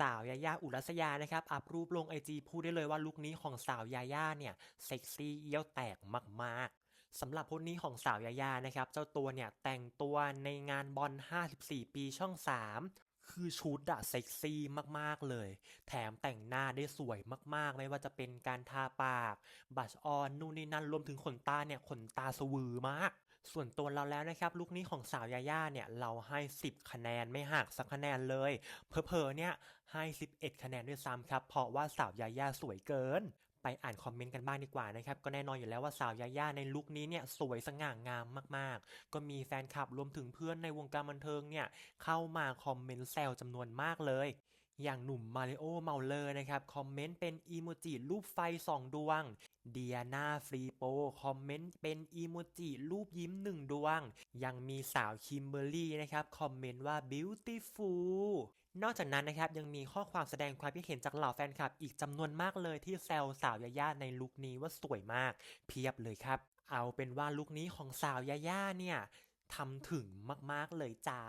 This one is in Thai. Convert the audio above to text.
สาวยาย่าอุรัสยานะครับ อัพรูปลงไอจีพูดได้เลยว่าลุคนี้ของสาวยาย่าเนี่ย เซ็กซี่เยี่ยวแตกมากๆสำหรับพจนี้ของสาวยาย่านะครับ เจ้าตัวเนี่ยแต่งตัวในงานบอล 54 ปีช่อง 3 คือชุดอะเซ็กซี่มากๆเลย แถมแต่งหน้าได้สวยมากๆ ไม่ว่าจะเป็นการทาปาก บัชออนนู่นนี่นั่นรวมถึงขนตาเนี่ยขนตาสวือมาก ส่วนตัวเราแล้วนะครับ ลุคนี้ของสาวยาย่าเนี่ย เราให้ 10 คะแนนไม่หักสักคะแนนเลยเพอๆเนี่ยให้ 11 คะแนนด้วยซ้ำครับ เพราะว่าสาวยาย่าสวยเกิน ไปอ่านคอมเมนต์กันบ้างดีกว่านะครับ ก็แน่นอนอยู่แล้วว่าสาวยาย่าในลุคนี้เนี่ยสวยสง่างามมากๆ ก็มีแฟนคลับรวมถึงเพื่อนในวงการบันเทิงเนี่ยเข้ามาคอมเมนต์แซวจำนวนมากเลย อย่างหนุ่มมาริโอเมาเลอร์นะครับ คอมเมนต์เป็นอีโมจิรูปไฟสองดวง เดียนาฟรีโป คอมเมนต์เป็นอีโมจิรูปยิ้มหนึ่งดวง ยังมีสาวคิมเบอร์รี่นะครับ คอมเมนต์ว่า beautiful นอกจากนั้นนะครับ ยังมีข้อความแสดงความคิดเห็นจากเหล่าแฟนคลับ อีกจำนวนมากเลยที่แซวสาวยาย่าในลุคนี้ว่าสวยมาก เพียบเลยครับ เอาเป็นว่าลุคนี้ของสาวยาย่าเนี่ยทำถึงมากๆเลยจ้า